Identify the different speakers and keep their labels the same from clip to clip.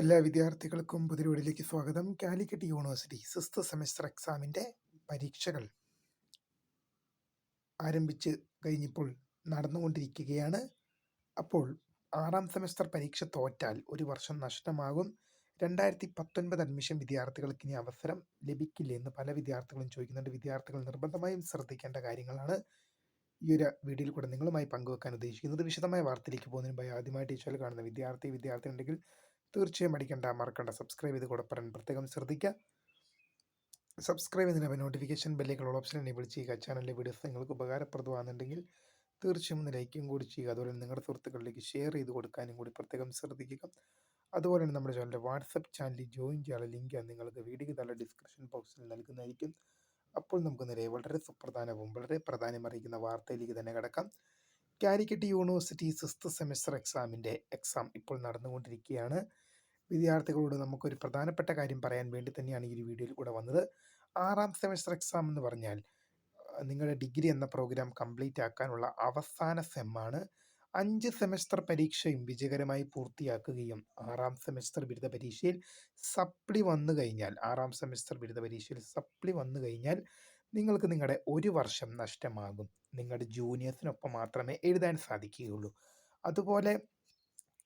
Speaker 1: എല്ലാ വിദ്യാർത്ഥികൾക്കും പുതിരോടിലേക്ക് സ്വാഗതം. കാലിക്കറ്റ് യൂണിവേഴ്സിറ്റി സിക്സ്ത് സെമസ്റ്റർ എക്സാമിന്റെ പരീക്ഷകൾ ആരംഭിച്ച് കഴിഞ്ഞപ്പോൾ നടന്നുകൊണ്ടിരിക്കുകയാണ്. അപ്പോൾ ആറാം സെമസ്റ്റർ പരീക്ഷ തോറ്റാൽ ഒരു വർഷം നഷ്ടമാകും. രണ്ടായിരത്തി പത്തൊൻപത് അഡ്മിഷൻ വിദ്യാർത്ഥികൾക്ക് ഇനി അവസരം ലഭിക്കില്ല എന്ന് പല വിദ്യാർത്ഥികളും ചോദിക്കുന്നുണ്ട്. വിദ്യാർത്ഥികൾ നിർബന്ധമായും ശ്രദ്ധിക്കേണ്ട കാര്യങ്ങളാണ്. ഈ ഒരു വീഡിയോയിൽ കൂടെ നിങ്ങളുമായി പങ്കുവെക്കാൻ ഉദ്ദേശിക്കുന്നത്. വിശദമായ വാർത്തയിലേക്ക് പോകുന്നതിന് മുമ്പായി ആദ്യമായിട്ട് ചാനൽ കാണുന്ന വിദ്യാർത്ഥി വിദ്യാർത്ഥി ഉണ്ടെങ്കിൽ തീർച്ചയായും അടിക്കണ്ട മറക്കണ്ട. സബ്സ്ക്രൈബ് ചെയ്ത് കൂടെ പറയാൻ പ്രത്യേകം ശ്രദ്ധിക്കുക സബ്സ്ക്രൈബ് ചെയ്തതിന് നോട്ടിഫിക്കേഷൻ ബെല്ലേക്കുള്ള ഓപ്ഷൻ എനേബിൾ ചെയ്യുക. ചാനലിലെ വീഡിയോസ് നിങ്ങൾക്ക് ഉപകാരപ്രദമാകുന്നുണ്ടെങ്കിൽ തീർച്ചയായും ഒന്ന് ലൈക്കും കൂടി ചെയ്യുക. അതുപോലെ തന്നെ നിങ്ങളുടെ സുഹൃത്തുക്കളിലേക്ക് ഷെയർ ചെയ്ത് കൊടുക്കാനും കൂടി പ്രത്യേകം ശ്രദ്ധിക്കുക. അതുപോലെ തന്നെ നമ്മുടെ ചാനലിന്റെ വാട്സപ്പ് ചാനലിൽ ജോയിൻ ചെയ്യാനുള്ള ലിങ്ക് നിങ്ങൾക്ക് വീഡിയോയ്ക്ക് താഴെ ഡിസ്ക്രിപ്ഷൻ ബോക്സിൽ നൽകുന്നതായിരിക്കും. അപ്പോൾ നമുക്ക് നേരെ വളരെ സുപ്രധാനവും വളരെ പ്രാധാന്യമറിയിക്കുന്ന വാർത്തയിലേക്ക് തന്നെ കിടക്കാം. കാലിക്കറ്റ് യൂണിവേഴ്സിറ്റി സിക്സ്ത് സെമിസ്റ്റർ എക്സാമിന്റെ എക്സാം ഇപ്പോൾ നടന്നുകൊണ്ടിരിക്കുകയാണ്. വിദ്യാർത്ഥികളോട് നമുക്കൊരു പ്രധാനപ്പെട്ട കാര്യം പറയാൻ വേണ്ടി തന്നെയാണ് ഈ ഒരു വീഡിയോയിൽ കൂടെ വന്നത്. ആറാം സെമിസ്റ്റർ എക്സാം എന്ന് പറഞ്ഞാൽ നിങ്ങളുടെ ഡിഗ്രി എന്ന പ്രോഗ്രാം കംപ്ലീറ്റ് ആക്കാനുള്ള അവസാന സെമ്മാണ് അഞ്ച് സെമസ്റ്റർ പരീക്ഷയും വിജയകരമായി പൂർത്തിയാക്കുകയും ആറാം സെമസ്റ്റർ ബിരുദ പരീക്ഷയിൽ സപ്ലി വന്നു കഴിഞ്ഞാൽ ആറാം സെമസ്റ്റർ ബിരുദ പരീക്ഷയിൽ സപ്ലി വന്നു കഴിഞ്ഞാൽ നിങ്ങൾക്ക് നിങ്ങളുടെ ഒരു വർഷം നഷ്ടമാകും. നിങ്ങളുടെ ജൂനിയേഴ്സിനൊപ്പം മാത്രമേ എഴുതാൻ സാധിക്കുകയുള്ളൂ. അതുപോലെ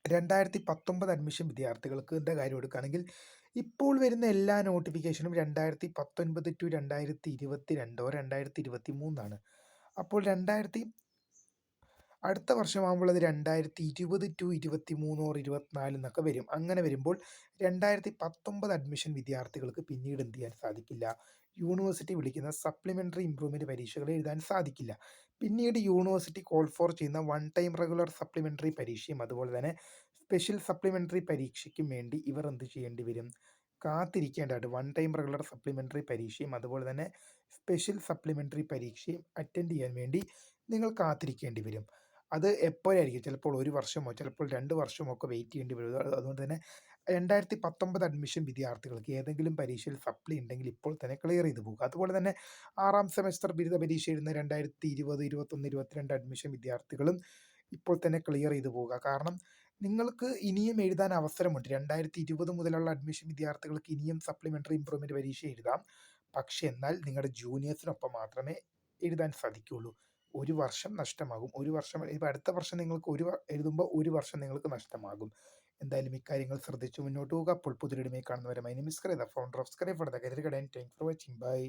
Speaker 1: രണ്ടായിരത്തി പത്തൊമ്പത് അഡ്മിഷൻ വിദ്യാർത്ഥികൾക്ക് ന്റെ കാര്യം എടുക്കുകയാണെങ്കിൽ ഇപ്പോൾ വരുന്ന എല്ലാ നോട്ടിഫിക്കേഷനും രണ്ടായിരത്തി പത്തൊൻപത് ടു രണ്ടായിരത്തി ഇരുപത്തി രണ്ടോ രണ്ടായിരത്തി ഇരുപത്തി മൂന്നാണ് അപ്പോൾ രണ്ടായിരത്തി അടുത്ത വർഷമാകുമ്പോൾ അത് രണ്ടായിരത്തി ഇരുപത് ടു ഇരുപത്തി മൂന്നോ ഇരുപത്തിനാല് എന്നൊക്കെ വരും. അങ്ങനെ വരുമ്പോൾ രണ്ടായിരത്തി പത്തൊമ്പത് അഡ്മിഷൻ വിദ്യാർത്ഥികൾക്ക് പിന്നീട് എന്ത് ചെയ്യാൻ സാധിക്കില്ല? യൂണിവേഴ്സിറ്റി വിളിക്കുന്ന സപ്ലിമെന്ററി ഇംപ്രൂവ്മെന്റ് പരീക്ഷകൾ എഴുതാൻ സാധിക്കില്ല. പിന്നീട് യൂണിവേഴ്സിറ്റി കോൾ ഫോർ ചെയ്യുന്ന വൺ ടൈം റെഗുലർ സപ്ലിമെന്ററി പരീക്ഷയും അതുപോലെ തന്നെ സ്പെഷ്യൽ സപ്ലിമെന്ററി പരീക്ഷയ്ക്കും വേണ്ടി ഇവർ എന്ത് ചെയ്യേണ്ടി വരും? കാത്തിരിക്കേണ്ടതായിട്ട് വൺ ടൈം റെഗുലർ സപ്ലിമെന്ററി പരീക്ഷയും അതുപോലെ തന്നെ സ്പെഷ്യൽ സപ്ലിമെന്ററി പരീക്ഷയും അറ്റൻഡ് ചെയ്യാൻ വേണ്ടി നിങ്ങൾ കാത്തിരിക്കേണ്ടി വരും. അത് എപ്പോഴായിരിക്കും? ചിലപ്പോൾ ഒരു വർഷമോ ചിലപ്പോൾ രണ്ട് വർഷമോ ഒക്കെ വെയിറ്റ് ചെയ്യേണ്ടി വരും. അതുകൊണ്ട് തന്നെ രണ്ടായിരത്തി പത്തൊമ്പത് അഡ്മിഷൻ വിദ്യാർത്ഥികൾക്ക് ഏതെങ്കിലും പരീക്ഷയിൽ സപ്ലി ഉണ്ടെങ്കിൽ ഇപ്പോൾ തന്നെ ക്ലിയർ ചെയ്ത് പോകുക അതുപോലെ തന്നെ ആറാം സെമസ്റ്റർ ബിരുദ പരീക്ഷ എഴുതുന്ന രണ്ടായിരത്തി ഇരുപത് ഇരുപത്തൊന്ന് ഇരുപത്തിരണ്ട് അഡ്മിഷൻ വിദ്യാർത്ഥികളും ഇപ്പോൾ തന്നെ ക്ലിയർ ചെയ്ത് പോകുക കാരണം നിങ്ങൾക്ക് ഇനിയും എഴുതാൻ അവസരമുണ്ട്. രണ്ടായിരത്തി ഇരുപത് മുതലുള്ള അഡ്മിഷൻ വിദ്യാർത്ഥികൾക്ക് ഇനിയും സപ്ലിമെന്ററി ഇംപ്രൂവ്മെന്റ് പരീക്ഷ എഴുതാം. പക്ഷേ എന്നാൽ നിങ്ങളുടെ ജൂനിയേഴ്സിനൊപ്പം മാത്രമേ എഴുതാൻ സാധിക്കുകയുള്ളൂ. ഒരു വർഷം നഷ്ടമാകും. ഒരു വർഷം ഇപ്പോൾ അടുത്ത വർഷം നിങ്ങൾക്ക് ഒരു എഴുതുമ്പോൾ ഒരു വർഷം നിങ്ങൾക്ക് നഷ്ടമാകും. എന്തായാലും ഇക്കാര്യങ്ങൾ ശ്രദ്ധിച്ച് മുന്നോട്ട് പോകുക അപ്പോൾ പുതിയൊരുമയെ കാണുന്നവരെ. My is founder of സ്ക്രൈ for the career guide for watching bye